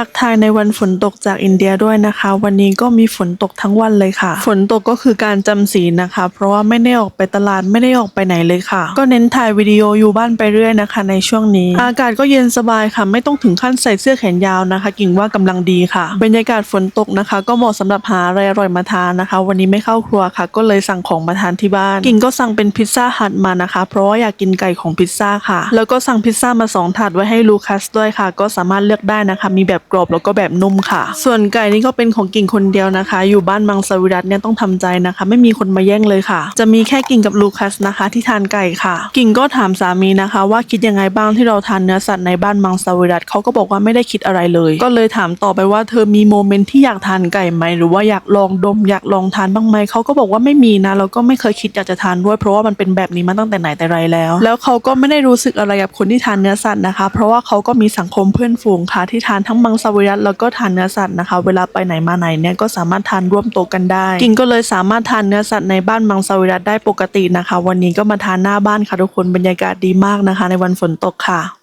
ทักทายในวันฝนตกจากอินเดียด้วยนะคะ วันนี้ก็มีฝนตกทั้งวันเลยค่ะ ฝนตกก็คือการจำศีลนะคะ เพราะว่าไม่ได้ออกไปตลาดไม่ได้ออกไปไหนเลยค่ะ ก็เน้นถ่ายวิดีโออยู่บ้านไปเรื่อยนะคะ ในช่วงนี้ อากาศก็เย็นสบายค่ะ ไม่ต้องถึงขั้นใส่เสื้อแขนยาวนะคะ กิ่งว่ากำลังดีค่ะบรรยากาศฝนตกนะคะ ก็เหมาะสำหรับหาอะไรอร่อยมาทานนะคะ วันนี้ไม่เข้าครัวค่ะ ก็เลยสั่งของมาทานที่บ้าน กิ่งก็สั่งเป็นพิซซ่าฮัทมานะคะ เพราะว่าอยากกินไก่ของพิซซ่าค่ะ แล้วก็สั่งพิซซ่ามาสองถาดไว้ให้ลูคัสด้วยค่ะ ก็สามารถเลือกได้นะคะ มีแบบกรอบแล้วก็แบบนุ่มค่ะ ส่วนไก่นี่ก็เป็นของกิ่งคนเดียวนะคะ อยู่บ้านมังสวิรัตเนี่ยต้องทำใจนะคะ ไม่มีคนมาแย่งเลยค่ะ จะมีแค่กิ่งกับลูคัสนะคะ ที่ทานไก่ค่ะ กิ่งก็ถามสามีนะคะ ว่าคิดยังไงบ้างที่เราทานเนื้อสัตว์ในบ้านมังสวิรัตเขาก็บอกว่าไม่ได้คิดอะไรเลย ก็เลยถามต่อไปว่าเธอมีโมเมนต์ที่อยากทานไก่ไหมหรือว่าอยากลองดมอยากลองทานบ้างไหมเขาก็บอกว่าไม่มีนะแล้วก็ไม่เคยคิดอยากจะทานด้วยเพราะว่ามันเป็นแบบนี้มาตั้งแต่ไหนแต่ไรแล้ว แล้วเขาก็ไม่ได้รู้สึกอะไรกับคนที่ทานเนื้อสัตว์นะคะ เพราะว่าเขาก็มีสังคมเพื่อนฝูงค่ะที่ทานทั้งมังสวิรัตแล้วก็ทานเนื้อสัตว์นะคะ เวลาไปไหนมาไหนเนี่ยก็สามารถทานร่วมโต๊ะกันได้ กิ่งก็เลยสามารถทานเนื้อสัตว์ในบ้านมังสวิรัตได้ปกตินะคะ วันนี้ก็มาทานหน้าบ้านค่ะทุกคนบรรยากาศดีมากนะคะ ในวันฝนตกค่ะ